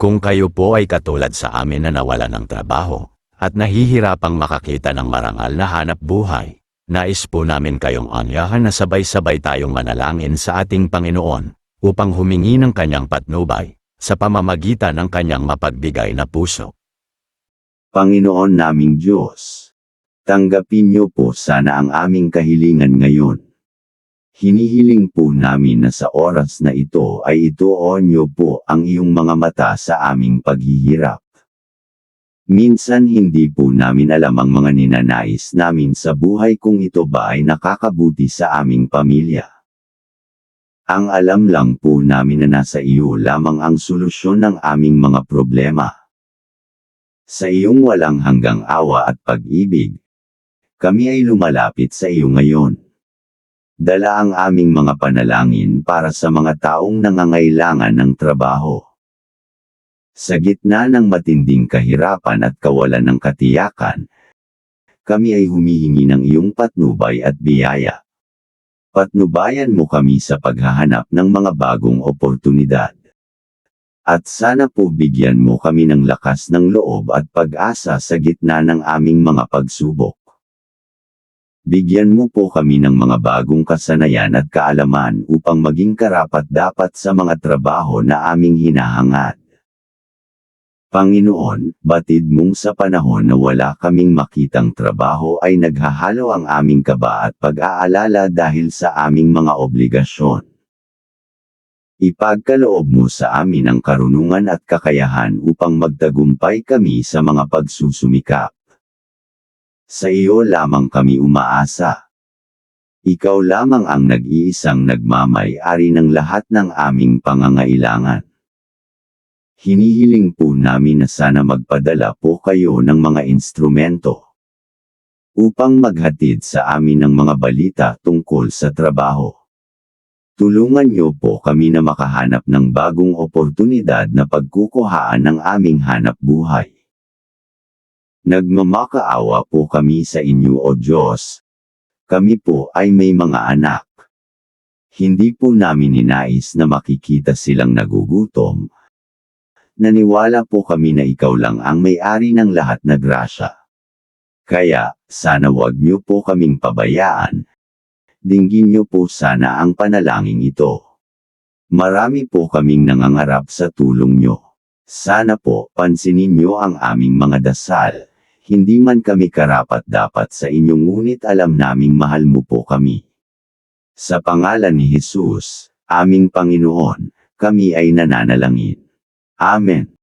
Kung kayo po ay katulad sa amin na nawala ng trabaho, at nahihirapang makakita ng marangal na hanap buhay, nais po namin kayong anyahan na sabay-sabay tayong manalangin sa ating Panginoon, upang humingi ng kanyang patnubay, sa pamamagitan ng kanyang mapagbigay na puso. Panginoon naming Diyos, tanggapin niyo po sana ang aming kahilingan ngayon. Hinihiling po namin na sa oras na ito ay ituon niyo po ang iyong mga mata sa aming paghihirap. Minsan hindi po namin alam ang mga ninanais namin sa buhay kung ito ba ay nakakabuti sa aming pamilya. Ang alam lang po namin na nasa iyo lamang ang solusyon ng aming mga problema. Sa iyong walang hanggang awa at pag-ibig, kami ay lumalapit sa iyo ngayon. Dala ang aming mga panalangin para sa mga taong nangangailangan ng trabaho. Sa gitna ng matinding kahirapan at kawalan ng katiyakan, kami ay humihingi ng iyong patnubay at biyaya. Patnubayan mo kami sa paghahanap ng mga bagong oportunidad. At sana po bigyan mo kami ng lakas ng loob at pag-asa sa gitna ng aming mga pagsubok. Bigyan mo po kami ng mga bagong kasanayan at kaalaman upang maging karapat-dapat sa mga trabaho na aming hinahangad. Panginoon, batid mong sa panahon na wala kaming makitang trabaho ay naghahalo ang aming kaba at pag-aalala dahil sa aming mga obligasyon. Ipagkaloob mo sa amin ang karunungan at kakayahan upang magtagumpay kami sa mga pagsusumikap. Sa iyo lamang kami umaasa. Ikaw lamang ang nag-iisang nagmamay-ari ng lahat ng aming pangangailangan. Hinihiling po namin na sana magpadala po kayo ng mga instrumento upang maghatid sa amin ng mga balita tungkol sa trabaho. Tulungan niyo po kami na makahanap ng bagong oportunidad na pagkukuhaan ng aming hanap buhay. Nagmamakaawa po kami sa inyo o Diyos. Kami po ay may mga anak. Hindi po namin ninais na makikita silang nagugutom. Naniwala po kami na ikaw lang ang may-ari ng lahat na grasya. Kaya, sana wag niyo po kaming pabayaan. Dinggin niyo po sana ang panalangin ito. Marami po kaming nangangarap sa tulong niyo. Sana po, pansinin niyo ang aming mga dasal. Hindi man kami karapat dapat sa inyo ngunit alam naming mahal mo po kami. Sa pangalan ni Jesus, aming Panginoon, kami ay nananalangin. Amen.